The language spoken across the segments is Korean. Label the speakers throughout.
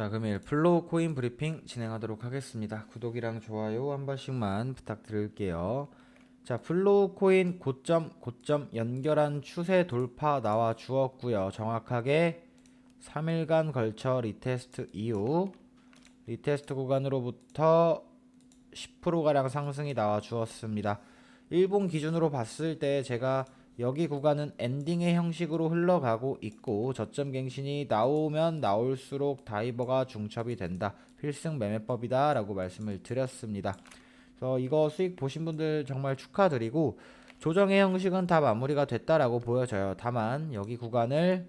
Speaker 1: 자, 금일 플로우 코인 브리핑 진행하도록 하겠습니다. 구독이랑 좋아요 한 번씩만 부탁드릴게요. 자, 플로우 코인 고점 고점 연결한 추세 돌파 나와 주었고요. 정확하게 3일간 걸쳐 리테스트 이후 리테스트 구간으로부터 10% 가량 상승이 나와 주었습니다. 일본 기준으로 봤을 때 제가 여기 구간은 엔딩의 형식으로 흘러가고 있고 저점 갱신이 나오면 나올수록 다이버가 중첩이 된다. 필승 매매법이다 라고 말씀을 드렸습니다. 그래서 이거 수익 보신 분들 정말 축하드리고 조정의 형식은 다 마무리가 됐다라고 보여져요. 다만 여기 구간을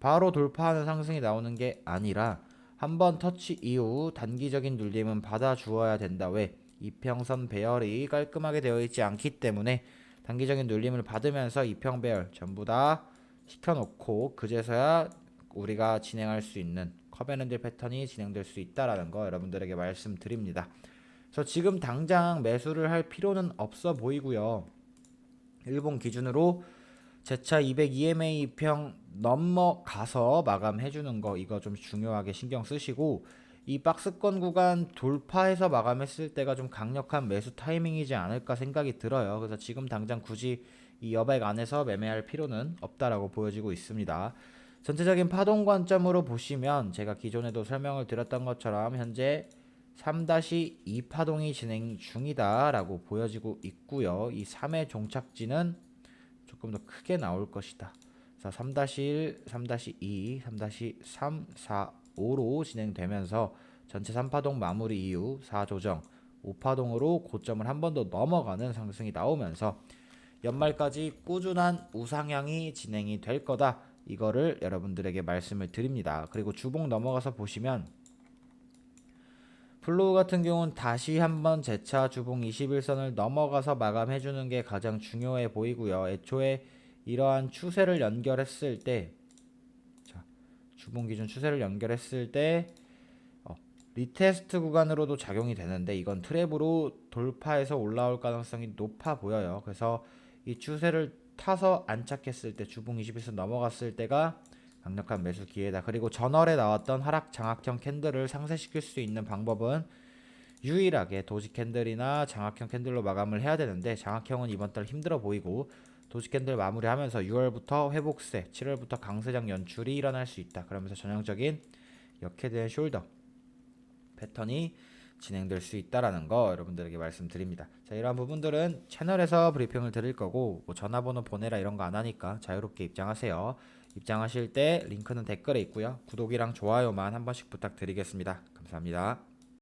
Speaker 1: 바로 돌파하는 상승이 나오는 게 아니라 한번 터치 이후 단기적인 눌림은 받아 주어야 된다. 왜? 이평선 배열이 깔끔하게 되어 있지 않기 때문에 단기적인 눌림을 받으면서 이평 배열 전부 다 시켜놓고 그제서야 우리가 진행할 수 있는 커베넌드 패턴이 진행될 수 있다라는 거 여러분들에게 말씀드립니다. 그래서 지금 당장 매수를 할 필요는 없어 보이고요. 일본 기준으로 제차 200 EMA 이평 넘어가서 마감해 주는 거 이거 좀 중요하게 신경 쓰시고 이 박스권 구간 돌파해서 마감했을 때가 좀 강력한 매수 타이밍이지 않을까 생각이 들어요. 그래서 지금 당장 굳이 이 여백 안에서 매매할 필요는 없다라고 보여지고 있습니다. 전체적인 파동 관점으로 보시면 제가 기존에도 설명을 드렸던 것처럼 현재 3-2 파동이 진행 중이다라고 보여지고 있고요. 이 3의 종착지는 조금 더 크게 나올 것이다. 자, 3-1, 3-2, 3-3, 4, 5로 진행되면서 전체 3파동 마무리 이후 4조정 5파동으로 고점을 한 번 더 넘어가는 상승이 나오면서 연말까지 꾸준한 우상향이 진행이 될 거다. 이거를 여러분들에게 말씀을 드립니다. 그리고 주봉 넘어가서 보시면 플로우 같은 경우는 다시 한번 재차 주봉 21선을 넘어가서 마감해 주는 게 가장 중요해 보이고요. 애초에 이러한 추세를 연결했을 때 자, 주봉 기준 추세를 연결했을 때 어, 리테스트 구간으로도 작용이 되는데 이건 트랩으로 돌파해서 올라올 가능성이 높아 보여요. 그래서 이 추세를 타서 안착했을 때 주봉 21선 넘어갔을 때가 강력한 매수 기회다. 그리고 전월에 나왔던 하락 장악형 캔들을 상쇄시킬 수 있는 방법은 유일하게 도지 캔들이나 장악형 캔들로 마감을 해야 되는데 장악형은 이번 달 힘들어 보이고 도지 캔들 마무리하면서 6월부터 회복세, 7월부터 강세장 연출이 일어날 수 있다. 그러면서 전형적인 역해된 숄더 패턴이 진행될 수 있다라는 거 여러분들에게 말씀드립니다. 자, 이러한 부분들은 채널에서 브리핑을 드릴 거고 뭐 전화번호 보내라 이런 거 안 하니까 자유롭게 입장하세요. 입장하실 때 링크는 댓글에 있고요. 구독이랑 좋아요만 한 번씩 부탁드리겠습니다. 감사합니다.